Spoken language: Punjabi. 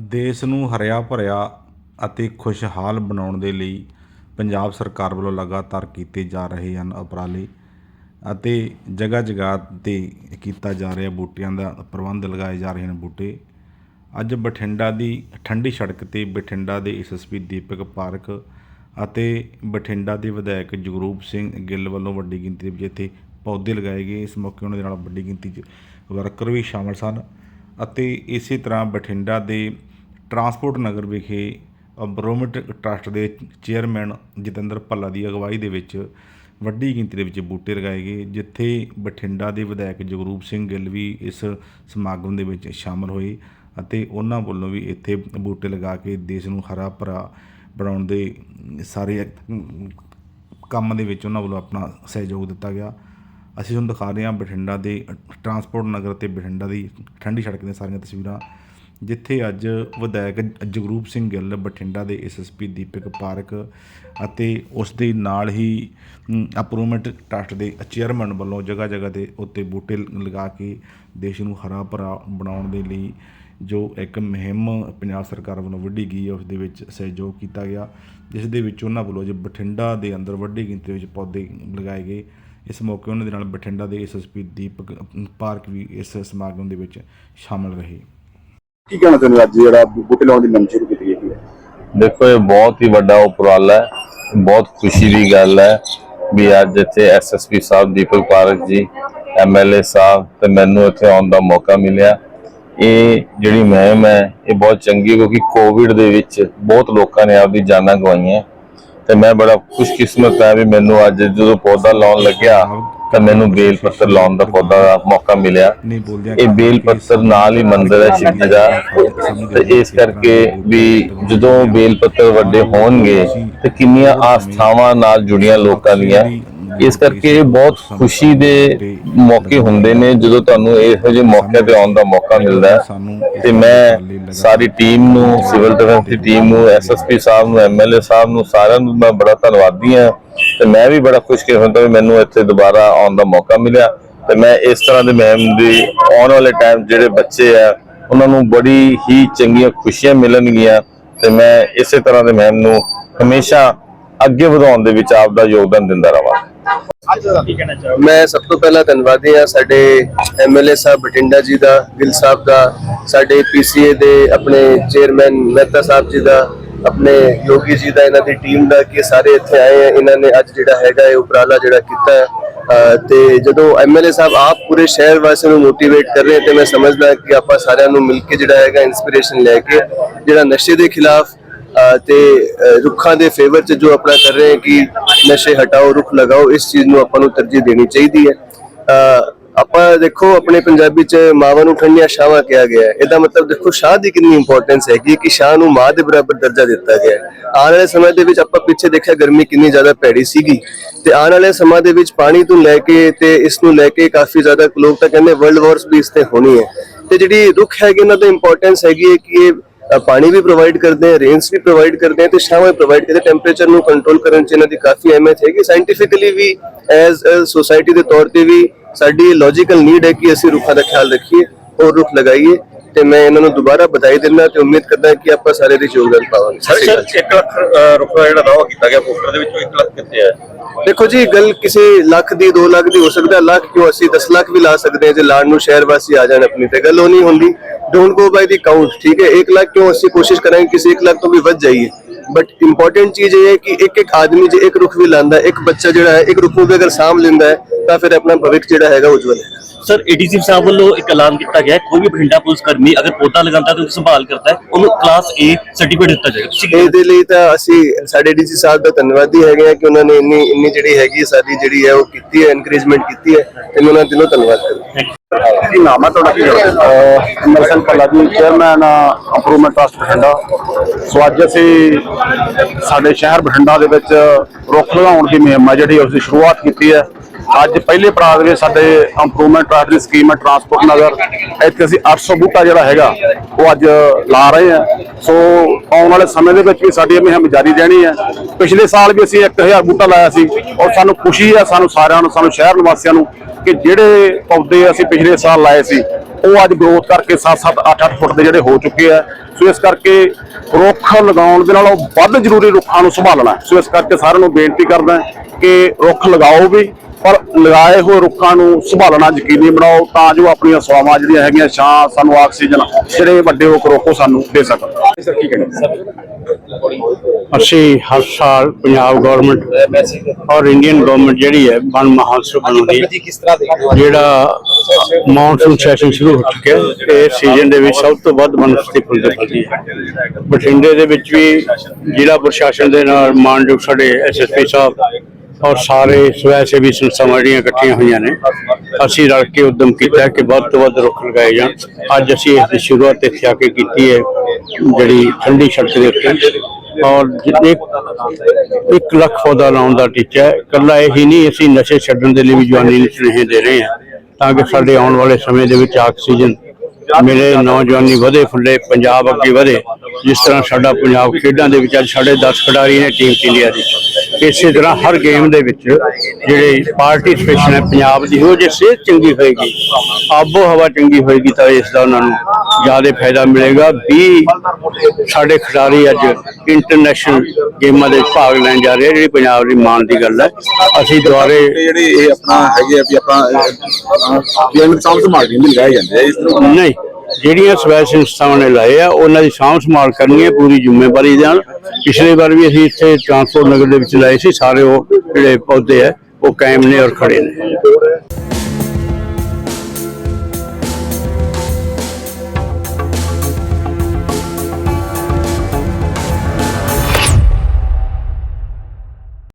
ਦੇਸ਼ ਨੂੰ ਹਰਿਆ ਭਰਿਆ ਅਤੇ ਖੁਸ਼ਹਾਲ ਬਣਾਉਣ ਦੇ ਲਈ ਪੰਜਾਬ ਸਰਕਾਰ ਵੱਲੋਂ ਲਗਾਤਾਰ ਕੀਤੇ ਜਾ ਰਹੇ ਹਨ ਉਪਰਾਲੇ ਅਤੇ ਜਗ੍ਹਾ ਜਗ੍ਹਾ 'ਤੇ ਕੀਤਾ ਜਾ ਰਿਹਾ ਬੂਟਿਆਂ ਦਾ ਪ੍ਰਬੰਧ ਲਗਾਏ ਜਾ ਰਹੇ ਹਨ ਬੂਟੇ। ਅੱਜ ਬਠਿੰਡਾ ਦੀ ਠੰਡੀ ਸੜਕ 'ਤੇ ਬਠਿੰਡਾ ਦੇ ਐਸਐਸਪੀ ਦੀਪਕ ਪਾਰਕ ਅਤੇ ਬਠਿੰਡਾ ਦੇ ਵਿਧਾਇਕ ਜਗਰੂਪ ਸਿੰਘ ਗਿੱਲ ਵੱਲੋਂ ਵੱਡੀ ਗਿਣਤੀ ਵਿੱਚ ਇੱਥੇ ਪੌਦੇ ਲਗਾਏ ਗਏ। ਇਸ ਮੌਕੇ ਉਹਨਾਂ ਦੇ ਨਾਲ ਵੱਡੀ ਗਿਣਤੀ 'ਚ ਵਰਕਰ ਵੀ ਸ਼ਾਮਲ ਸਨ ਅਤੇ ਇਸੇ ਤਰ੍ਹਾਂ ਬਠਿੰਡਾ ਦੇ ਟਰਾਂਸਪੋਰਟ ਨਗਰ ਵਿਖੇ ਬਰੋਮਿਟ ਟਰੱਸਟ ਦੇ ਚੇਅਰਮੈਨ ਜਤਿੰਦਰ ਭੱਲਾ ਦੀ ਅਗਵਾਈ ਦੇ ਵਿੱਚ ਵੱਡੀ ਗਿਣਤੀ ਦੇ ਵਿੱਚ ਬੂਟੇ ਲਗਾਏ ਗਏ, ਜਿੱਥੇ ਬਠਿੰਡਾ ਦੇ ਵਿਧਾਇਕ ਜਗਰੂਪ ਸਿੰਘ ਗਿੱਲ ਵੀ ਇਸ ਸਮਾਗਮ ਦੇ ਵਿੱਚ ਸ਼ਾਮਲ ਹੋਏ ਅਤੇ ਉਹਨਾਂ ਵੱਲੋਂ ਵੀ ਇੱਥੇ ਬੂਟੇ ਲਗਾ ਕੇ ਦੇਸ਼ ਨੂੰ ਹਰਾ ਭਰਾ ਬਣਾਉਣ ਦੇ ਸਾਰੇ ਕੰਮ ਦੇ ਵਿੱਚ ਉਹਨਾਂ ਵੱਲੋਂ ਆਪਣਾ ਸਹਿਯੋਗ ਦਿੱਤਾ ਗਿਆ। ਅਸੀਂ ਤੁਹਾਨੂੰ ਦਿਖਾ ਰਹੇ ਹਾਂ ਬਠਿੰਡਾ ਦੇ ਟਰਾਂਸਪੋਰਟ ਨਗਰ ਤੇ ਬਠਿੰਡਾ ਦੀ ਠੰਡੀ ਸੜਕ ਦੀਆਂ ਸਾਰੀਆਂ ਤਸਵੀਰਾਂ। ਜਿੱਥੇ ਅੱਜ ਵਿਧਾਇਕ ਜਗਰੂਪ ਸਿੰਘ ਗਿੱਲ ਬਠਿੰਡਾ ਦੇ ਐਸਐਸਪੀ ਦੀਪਕ ਪਾਰਕ ਅਤੇ ਉਸ ਦੇ ਨਾਲ ਹੀ ਅਪਰੂਵਮੈਂਟ ਟਰਸਟ ਦੇ ਚੇਅਰਮੈਨ ਵੱਲੋਂ ਜਗ੍ਹਾ ਜਗ੍ਹਾ ਤੇ ਉੱਤੇ ਬੂਟੇ ਲਗਾ ਕੇ ਦੇਸ਼ ਨੂੰ ਹਰਾ ਭਰਾ ਬਣਾਉਣ ਦੇ ਲਈ ਜੋ ਇੱਕ ਮੁਹਿੰਮ ਪੰਜਾਬ ਸਰਕਾਰ ਵੱਲੋਂ ਵੱਢੀ ਗਈ ਹੈ, ਉਸ ਦੇ ਵਿੱਚ ਸਹਿਯੋਗ ਕੀਤਾ ਗਿਆ। ਜਿਸ ਦੇ ਵਿੱਚ ਉਹਨਾਂ ਵੱਲੋਂ ਜੇ ਬਠਿੰਡਾ ਦੇ ਅੰਦਰ ਵੱਡੀ ਗਿਣਤੀ ਵਿੱਚ ਪੌਦੇ ਲਗਾਏ ਗਏ। ਇਸ ਮੌਕੇ ਉਹਨਾਂ ਦੇ ਨਾਲ ਬਠਿੰਡਾ ਦੇ ਐਸਐਸਪੀ ਦੀਪਕ ਪਾਰਕ ਵੀ ਇਸ ਸਮਾਗਮ ਦੇ ਵਿੱਚ ਸ਼ਾਮਲ ਰਹੇ। ਕੀ ਕਹਿਣਾ ਚਾਹੁੰਦੇ ਅੱਜ ਜਿਹੜਾ ਬੂਟੇ ਲਾਉਣ ਦੀ ਮੰਗ ਸ਼ੁਰੂ ਕੀਤੀ ਗਈ ਹੈ? ਦੇਖੋ, ਇਹ ਬਹੁਤ ਹੀ ਵੱਡਾ ਉਪਰਾਲਾ ਹੈ। ਬਹੁਤ ਖੁਸ਼ੀ ਦੀ ਗੱਲ ਹੈ ਵੀ ਅੱਜ ਇੱਥੇ ਐਸਐਸਪੀ ਸਾਹਿਬ, ਦੀਪਕ ਪਾਰਕ ਜੀ ਐਮਐਲਏ ਸਾਹਿਬ ਤੇ ਮੈਨੂੰ ਇੱਥੇ ਆਉਣ ਦਾ ਮੌਕਾ ਮਿਲਿਆ। ਇਹ ਜਿਹੜੀ ਮੁਹਿੰਮ ਹੈ, ਇਹ ਬਹੁਤ ਚੰਗੀ ਕਿਉਂਕਿ ਕੋਵਿਡ ਦੇ ਵਿੱਚ ਬਹੁਤ ਲੋਕਾਂ ਨੇ ਆਪਦੀ ਜਾਨਾਂ ਗਵਾਈਆਂ। ਤੇ ਮੈਂ ਬੜਾ ਖੁਸ਼ਕਿਸਮਤ ਹਾਂ ਵੀ ਮੈਨੂੰ ਅੱਜ ਜਦੋਂ ਪੌਦਾ ਲਾਉਣ ਲੱਗਿਆ ਤਾਂ ਮੈਨੂੰ ਬੇਲ ਪੱਤਰ ਲਾਉਣ ਦਾ ਪੌਦਾ ਦਾ ਮੌਕਾ ਮਿਲਿਆ। ਇਹ ਬੇਲ ਪੱਤਰ ਨਾਲ ਹੀ ਮੰਦਰ ਹੈ ਸ਼ਿਵਜੀ ਦਾ। ਤੇ ਇਸ ਕਰਕੇ ਵੀ ਜਦੋਂ ਬੇਲ ਪੱਤਰ ਵੱਡੇ ਹੋਣਗੇ ਤੇ ਕਿੰਨੀਆਂ ਆਸਥਾਵਾਂ ਨਾਲ ਜੁੜੀਆਂ ਲੋਕਾਂ ਦੀਆਂ ਇਸ ਕਰਕੇ ਬਹੁਤ ਖੁਸ਼ੀ ਦੇ ਮੌਕੇ ਹੁੰਦੇ ਨੇ, ਜਦੋਂ ਤੁਹਾਨੂੰ ਇਹੋ ਜਿਹੇ ਮੌਕੇ ਤੇ ਆਉਣ ਦਾ ਮੌਕਾ ਮਿਲਦਾ ਹੈ। ਤੇ ਮੈਂ ਸਾਰੀ ਟੀਮ ਨੂੰ, ਸਿਵਲ ਡਿਫੈਂਸ ਦੀ ਟੀਮ ਨੂੰ ਐਸਐਸਪੀ ਸਾਹਿਬ ਨੂੰ ਐਮਐਲਏ ਸਾਹਿਬ ਨੂੰ, ਸਾਰਿਆਂ ਨੂੰ ਮੈਂ ਬੜਾ ਧੰਨਵਾਦੀ ਹਾਂ। ਤੇ ਮੈਂ ਵੀ ਬੜਾ ਖੁਸ਼ਕਿਸਮਤ ਹਾਂ ਮੈਨੂੰ ਇੱਥੇ ਦੁਬਾਰਾ ਆਉਣ ਦਾ ਮੌਕਾ ਮਿਲਿਆ। ਤੇ ਮੈਂ ਇਸ ਤਰ੍ਹਾਂ ਦੇ ਮੁਹਿੰਮ ਦੀ ਆਉਣ ਵਾਲੇ ਟਾਈਮ ਜਿਹੜੇ ਬੱਚੇ ਆ, ਉਹਨਾਂ ਨੂੰ ਬੜੀ ਹੀ ਚੰਗੀਆਂ ਖੁਸ਼ੀਆਂ ਮਿਲਣਗੀਆਂ। ਤੇ ਮੈਂ ਇਸੇ ਤਰ੍ਹਾਂ ਦੇ ਮੁਹਿੰਮ ਨੂੰ ਹਮੇਸ਼ਾ ਅੱਗੇ ਵਧਾਉਣ ਦੇ ਵਿੱਚ ਆਪ ਦਾ ਯੋਗਦਾਨ ਦਿੰਦਾ ਰਵਾਂ ਮੈਂ ਸਭ ਤੋਂ ਪਹਿਲਾਂ ਧੰਨਵਾਦੀ ਹਾਂ ਸਾਡੇ ਐਮਐਲਏ ਸਾਹਿਬ, ਬਠਿੰਡਾ ਜੀ ਦਾ, ਗਿੱਲ ਸਾਹਿਬ ਦਾ, ਸਾਡੇ ਪੀਸੀਏ ਦੇ ਆਪਣੇ ਚੇਅਰਮੈਨ ਮਹਿਤਾ ਸਾਹਿਬ ਜੀ ਦਾ, ਆਪਣੇ ਯੋਗੀ ਜੀ ਦਾ, ਇਹਨਾਂ ਦੀ ਟੀਮ ਦਾ, ਕਿ ਸਾਰੇ ਇੱਥੇ ਆਏ ਆ। ਇਹਨਾਂ ਨੇ ਅੱਜ ਜਿਹੜਾ ਹੈਗਾ ਇਹ ਉਪਰਾਲਾ ਜਿਹੜਾ ਕੀਤਾ ਹੈ। ਅਹ ਤੇ ਜਦੋਂ ਐਮਐਲਏ ਸਾਹਿਬ ਆਪ ਪੂਰੇ ਸ਼ਹਿਰ ਵਾਸੀਆਂ ਨੂੰ ਮੋਟੀਵੇਟ ਕਰ ਰਹੇ ਤੇ ਮੈਂ ਸਮਝਦਾ ਕਿ ਆਪਾਂ ਸਾਰਿਆਂ ਨੂੰ ਮਿਲ ਕੇ ਜਿਹੜਾ ਹੈਗਾ ਇਨਸਪੀਰੇਸ਼ਨ ਲੈ ਕੇ, ਜਿਹੜਾ ਨਸ਼ੇ ਦੇ ਖਿਲਾਫ ਤੇ ਰੁੱਖਾਂ ਦੇ ਫੇਵਰ ਚ ਜੋ ਆਪਣਾ ਕਰ ਰਹੇ ਹੈ ਕਿ ਨਸ਼ੇ ਹਟਾਓ, ਰੁੱਖ ਲਗਾਓ, ਇਸ ਚੀਜ਼ ਨੂੰ ਆਪਾਂ ਨੂੰ ਤਰਜੀਹ ਦੇਣੀ ਚਾਹੀਦੀ ਹੈ। ਆਪਾਂ ਦੇਖੋ, ਆਪਣੇ ਪੰਜਾਬੀ ਚ ਮਾਵਾਂ ਨੂੰ ਠੰਡੀਆਂ ਛਾਵਾਂ ਕਿਹਾ ਗਿਆ ਹੈ। ਇਹਦਾ ਮਤਲਬ ਦੇਖੋ, ਸ਼ਾਹ ਦੀ ਕਿੰਨੀ ਇੰਪੋਰਟੈਂਸ ਹੈਗੀ ਕਿ ਸ਼ਾਹ ਨੂੰ ਮਾਂ ਦੇ ਬਰਾਬਰ ਦਰਜਾ ਦਿੱਤਾ ਗਿਆ ਹੈ। ਆਉਣ ਵਾਲੇ ਸਮੇਂ ਦੇ ਵਿੱਚ ਆਪਾਂ ਪਿੱਛੇ ਦੇਖਿਆ ਗਰਮੀ ਕਿੰਨੀ ਜ਼ਿਆਦਾ ਭੈੜੀ ਸੀਗੀ। ਤੇ ਆਉਣ ਵਾਲੇ ਸਮਾਂ ਦੇ ਵਿੱਚ ਪਾਣੀ ਤੋਂ ਲੈ ਕੇ ਤੇ ਇਸ ਨੂੰ ਲੈ ਕੇ ਕਾਫੀ ਜ਼ਿਆਦਾ ਲੋਕ ਤਾਂ ਕਹਿੰਦੇ ਵਰਲਡ ਵਾਰਸ ਵੀ ਇਸ ਤੇ ਹੋਣੀ ਹੈ। ਤੇ ਜਿਹੜੀ ਰੁੱਖ ਹੈਗੇ, ਇਹਨਾਂ ਦਾ ਇੰਪੋਰਟੈਂਸ ਹੈਗੀ ਹੈ ਕਿ ਇਹ ਪਾਣੀ ਵੀ ਪ੍ਰੋਵਾਈਡ ਕਰਦੇ ਆ ਰੇਨਸ ਵੀ ਪ੍ਰੋਵਾਈਡ ਕਰਦੇ ਆ ਤੇ ਛਾਵਾਂ ਪ੍ਰੋਵਾਈਡ ਕਰਦੇ ਟੈਂਪਰੇਚਰ ਨੂੰ ਕੰਟਰੋਲ ਕਰਨ ਚ ਇਹਨਾਂ ਦੀ ਕਾਫੀ ਅਹਿਮੀਅਤ ਹੈਗੀ। ਸਾਇੰਟੀਫਿਕਲੀ ਵੀ ਐਜ਼ ਅ ਸੋਸਾਇਟੀ ਦੇ ਤੌਰ ਤੇ ਵੀ ਸਾਡੀ ਲੌਜੀਕਲ ਨੀਡ ਹੈ ਕਿ ਅਸੀਂ ਰੁੱਖਾਂ ਦਾ ਖਿਆਲ ਰੱਖੀਏ ਔਰ ਰੁੱਖ ਲਗਾਈਏ। ਤੇ ਮੈਂ ਇਹਨਾਂ ਨੂੰ ਦੁਬਾਰਾ ਵਧਾਈ ਦਿੰਦਾ ਤੇ ਉਮੀਦ ਕਰਦਾ ਕਿ ਆਪਾਂ ਸਾਰੇ ਦੇ ਯੋਗਦਾਨ ਪਾਵਾਂਗੇ। ਸਤਿ ਸ਼੍ਰੀ ਅਕਾਲ। ਸਰ 1 ਲੱਖ ਅਹ, ਰੁਪਏ ਦਾ ਜਿਹੜਾ ਦਾਅਵਾ ਕੀਤਾ ਗਿਆ ਪੋਸਟਰ ਦੇ ਵਿੱਚੋਂ 1 ਲੱਖ ਕਿੱਥੇ ਹੈ? ਦੇਖੋ ਜੀ ਗੱਲ ਕਿਸੇ ਲੱਖ ਦੀ 2 ਲੱਖ ਦੀ ਹੋ ਸਕਦਾ ਲੱਖ ਕਿਉਂ ਅਸੀਂ 10 ਲੱਖ ਵੀ ਲਾ ਸਕਦੇ ਹਾਂ ਜੇ ਲਾਣ ਨੂੰ ਸ਼ਹਿਰ ਵਾਸੀ ਆ ਜਾਣ ਆਪਣੀ ਤੇ। ਗੱਲ ਉਹ ਨਹੀਂ ਹੁੰਦੀ। Don't go by the count ਠੀਕ ਹੈ? 1 ਲੱਖ ਕਿਉਂ ਅਸੀਂ ਕੋਸ਼ਿਸ਼ ਕਰਾਂਗੇ ਕਿਸੇ 1 ਲੱਖ ਤੋਂ ਵੀ ਵੱਧ ਜਾਈਏ? ਬਟ ਇੰਪੋਰਟੈਂਟ ਚੀਜ਼ ਇਹ ਹੈ ਕਿ ਇੱਕ ਇੱਕ ਆਦਮੀ ਜੇ ਇੱਕ ਰੁੱਖ ਵੀ ਲਾਂਦਾ ਹੈ, ਇੱਕ ਬੱਚਾ ਜਿਹੜਾ ਹੈ ਇੱਕ ਰੁੱਖ ਨੂੰ ਵੀ ਅਗਰ ਸਾਂਭ ਲੈਂਦਾ ਹੈ ਤਾਂ ਫਿਰ ਆਪਣਾ ਭਵਿੱਖ ਜਿਹੜਾ ਹੈਗਾ ਉਜਵਲ ਹੈ। ਸਰ ਏਡੀਸੀ ਸਾਹਿਬ ਵੱਲੋਂ ਇੱਕ ਐਲਾਨ ਕੀਤਾ ਗਿਆ ਹੈ, ਕੋਈ ਵੀ ਬਠਿੰਡਾ ਪੁਲਿਸ ਕਰਮੀ ਅਗਰ ਪੌਦਾ ਲਗਾਉਂਦਾ ਤੇ ਉਹਦੀ ਸੰਭਾਲ ਕਰਦਾ ਹੈ ਉਹਨੂੰ ਕਲਾਸ A ਸਰਟੀਫਿਕੇਟ ਦਿੱਤਾ ਜਾਏਗਾ। ਤੁਸੀਂ ਇਹਦੇ ਲਈ ਤਾਂ ਅਸੀਂ ਸਾਡੇ ਡੀਸੀ ਸਾਹਿਬ ਦਾ ਧੰਨਵਾਦੀ ਹੈਗੇ ਆ ਕਿ ਉਹਨਾਂ ਨੇ ਇੰਨੀ ਇੰਨੀ ਜਿਹੜੀ ਹੈਗੀ ਸਾਡੀ ਜਿਹੜੀ ਹੈ ਉਹ ਕੀਤੀ ਹੈ ਐਨਕਰੇਜਮੈਂਟ ਕੀਤੀ ਹੈ ਤੇ ਮੈਂ ਉਹਨਾਂ ਦਿਲੋਂ ਧੰਨਵਾਦ ਕਰਦਾ ਕੀ ਨਾਮ ਹੈ ਤੁਹਾਡਾ? ਕੀ Amarsan Bhalla ji chairman improvement trust Bathinda. So ਅੱਜ ਅਸੀਂ ਸਾਡੇ ਸ਼ਹਿਰ ਬਠਿੰਡਾ ਦੇ ਵਿੱਚ ਰੁੱਖ ਲਗਾਉਣ ਦੀ ਮੁਹਿੰਮ ਹੈ ਜਿਹੜੀ ਉਸ ਦੀ ਸ਼ੁਰੂਆਤ ਕੀਤੀ ਹੈ। ਅੱਜ ਪਹਿਲੇ ਪੜਾਅ ਦੇ ਵਿੱਚ ਸਾਡੇ ਇੰਪਰੂਵਮੈਂਟ ਟਰਸਟ ਦੀ ਸਕੀਮ ਹੈ ਟਰਾਂਸਪੋਰਟ ਨਗਰ। ਇੱਥੇ ਅਸੀਂ 800 ਬੂਟਾ ਜਿਹੜਾ ਹੈਗਾ, ਉਹ ਅੱਜ ਲਾ ਰਹੇ ਹਾਂ। ਸੋ ਆਉਣ ਵਾਲੇ ਸਮੇਂ ਦੇ ਵਿੱਚ ਵੀ ਸਾਡੀ ਇਹ ਮੁਹਿੰਮ ਜਾਰੀ ਰਹਿਣੀ ਹੈ। ਪਿਛਲੇ ਸਾਲ ਵੀ ਅਸੀਂ 1000 ਬੂਟਾ ਲਾਇਆ ਸੀ ਔਰ ਸਾਨੂੰ ਖੁਸ਼ੀ ਹੈ, ਸਾਨੂੰ ਸਾਰਿਆਂ ਨੂੰ, ਸਾਨੂੰ ਸ਼ਹਿਰ ਨਿਵਾਸੀਆਂ ਨੂੰ ਕਿ ਜਿਹੜੇ ਪੌਦੇ ਅਸੀਂ ਪਿਛਲੇ ਸਾਲ ਲਾਏ ਸੀ, ਉਹ ਅੱਜ ਗਰੋਥ ਕਰਕੇ 7-7 8-8 ਫੁੱਟ ਦੇ ਜਿਹੜੇ ਹੋ ਚੁੱਕੇ ਆ। ਸੋ ਇਸ ਕਰਕੇ ਰੁੱਖ ਲਗਾਉਣ ਦੇ ਨਾਲ ਉਹ ਵੱਧ ਜ਼ਰੂਰੀ ਰੁੱਖਾਂ ਨੂੰ ਸੰਭਾਲਣਾ ਸੋ ਇਸ ਕਰਕੇ ਸਾਰਿਆਂ ਨੂੰ ਬੇਨਤੀ ਕਰਦਾ ਕਿ ਰੁੱਖ ਲਗਾਓ ਵੀ ਪਰ ਲਗਾਏ ਹੋਏ ਰੁੱਖਾਂ ਨੂੰ ਸੰਭਾਲਣਾ ਯਕੀਨੀ ਬਣਾਓ ਤਾਂ ਜੋ ਆਪਣੀਆਂ ਸਵਾਵਾਂ ਜਿਹੜੀਆਂ ਹੈਗੀਆਂ ਛਾਂ ਸਾਨੂੰ ਆਕਸੀਜਨ ਜਿਹੜੇ ਵੱਡੇ ਹੋ ਕੇ ਰੁੱਖੋ ਸਾਨੂੰ ਦੇ ਸਕਣ। ਸਰ ਕੀ ਅਸੀਂ ਹਰ ਸਾਲ ਪੰਜਾਬ ਗਵਰਨਮੈਂਟ ਔਰ ਇੰਡੀਅਨ ਗਵਰਨਮੈਂਟ ਜਿਹੜੀ ਹੈ ਵਨ ਮਹਾਂਤਸਵ ਬਣਾਉਂਦੀ ਹੈ। ਜਿਹੜਾ ਮੌਨਸੂਨ ਸੈਸ਼ਨ ਸ਼ੁਰੂ ਹੋ ਚੁੱਕਿਆ ਹੈ ਤੇ ਇਸ ਸੀਜ਼ਨ ਦੇ ਵਿੱਚ ਸਭ ਤੋਂ ਵੱਧ ਦੇ ਫਲਦੀ ਹੈ। ਬਠਿੰਡੇ ਦੇ ਵਿੱਚ ਵੀ ਜ਼ਿਲ੍ਹਾ ਪ੍ਰਸ਼ਾਸਨ ਦੇ ਨਾਲ ਮਾਨਯੋਗ ਸਾਡੇ ਐਸਐਸਪੀ ਸਾਹਿਬ ਔਰ ਸਾਰੇ ਸਵੈ ਸੇਵੀ ਸੰਸਥਾਵਾਂ ਜਿਹੜੀਆਂ ਇਕੱਠੀਆਂ ਹੋਈਆਂ ਨੇ, ਅਸੀਂ ਰਲ ਕੇ ਉਦਮ ਕੀਤਾ ਕਿ ਵੱਧ ਤੋਂ ਵੱਧ ਰੁੱਖ ਲਗਾਏ ਜਾਣ। ਅੱਜ ਅਸੀਂ ਇਸ ਦੀ ਸ਼ੁਰੂਆਤ ਇੱਥੇ ਆ ਕੇ ਕੀਤੀ ਹੈ, ਜਿਹੜੀ ਠੰਡੀ ਸੜਕ ਦੇ ਉੱਤੇ। ਔਰ ਜਿ- ਇੱਕ ਲੱਖ ਪੌਦਾ ਲਾਉਣ ਦਾ ਟੀਚਾ ਹੈ, ਇਕੱਲਾ ਇਹੀ ਨਹੀਂ, ਅਸੀਂ ਨਸ਼ੇ ਛੱਡਣ ਦੇ ਲਈ ਵੀ ਜਵਾਨੀ ਨੂੰ ਸੁਨੇਹੇ ਦੇ ਰਹੇ ਹਾਂ, ਤਾਂ ਕਿ ਸਾਡੇ ਆਉਣ ਵਾਲੇ ਸਮੇਂ ਦੇ ਵਿੱਚ ਆਕਸੀਜਨ ਮਿਲੇ, ਨੌਜਵਾਨੀ ਵਧੇ, ਫੁੱਲੇ, ਪੰਜਾਬ ਅੱਗੇ ਵਧੇ। ਜਿਸ ਤਰ੍ਹਾਂ ਸਾਡਾ ਪੰਜਾਬ ਖੇਡਾਂ ਦੇ ਵਿੱਚ ਅੱਜ ਸਾਡੇ 10 ਖਿਡਾਰੀ ਨੇ, ਟੀਮ ਇੰਡੀਆ ਦੀ ਇਸੇ ਤਰ੍ਹਾਂ ਹਰ ਗੇਮ ਦੇ ਵਿੱਚ ਜਿਹੜੇ ਪਾਰਟਿਸਪੇਸ਼ਨ ਹੈ ਪੰਜਾਬ ਦੀ ਉਹ ਜੇ ਸਿਹਤ ਚੰਗੀ ਹੋਏਗੀ ਆਬੋ ਹਵਾ ਚੰਗੀ ਹੋਏਗੀ ਤਾਂ ਇਸ ਦਾ ਉਹਨਾਂ ਨੂੰ ਜ਼ਿਆਦਾ ਫਾਇਦਾ ਮਿਲੇਗਾ। ਵੀ ਸਾਡੇ ਖਿਡਾਰੀ ਅੱਜ ਇੰਟਰਨੈਸ਼ਨਲ ਗੇਮਾਂ ਦੇ ਭਾਗ ਲੈਣ ਜਾ ਰਹੇ ਜਿਹੜੀ ਪੰਜਾਬ ਦੀ ਮਾਣ ਦੀ ਗੱਲ ਹੈ। ਅਸੀਂ ਦੁਆਰੇ ਜਿਹੜੇ ਇਹ ਆਪਣਾ ਹੈਗੇ ਆ ਵੀ ਆਪਾਂ ਜਨਮ ਸਾਂਭ ਸੰਭਾਲ ਦੀ ਲਗਾਏ ਜਾਂਦੇ ਆ ਇਸ ਤਰ੍ਹਾਂ। ਨਹੀਂ ਜਿਹੜੀਆਂ ਸਵੈ ਸੰਸਥਾਵਾਂ ਨੇ ਲਾਏ ਆ, ਉਹਨਾਂ ਦੀ ਸਾਂਭ ਸੰਭਾਲ ਕਰਨੀ ਹੈ ਪੂਰੀ ਜ਼ਿੰਮੇਵਾਰੀ ਦੇ ਨਾਲ। ਪਿਛਲੇ ਵਾਰ ਵੀ ਅਸੀਂ ਇੱਥੇ ਟਰਾਂਸਪੋਰਟ ਨਗਰ ਦੇ ਵਿੱਚ ਲਾਏ ਸੀ, ਸਾਰੇ ਉਹ ਜਿਹੜੇ ਪੌਦੇ ਆ, ਉਹ ਕਾਇਮ ਨੇ ਔਰ ਖੜੇ ਨੇ।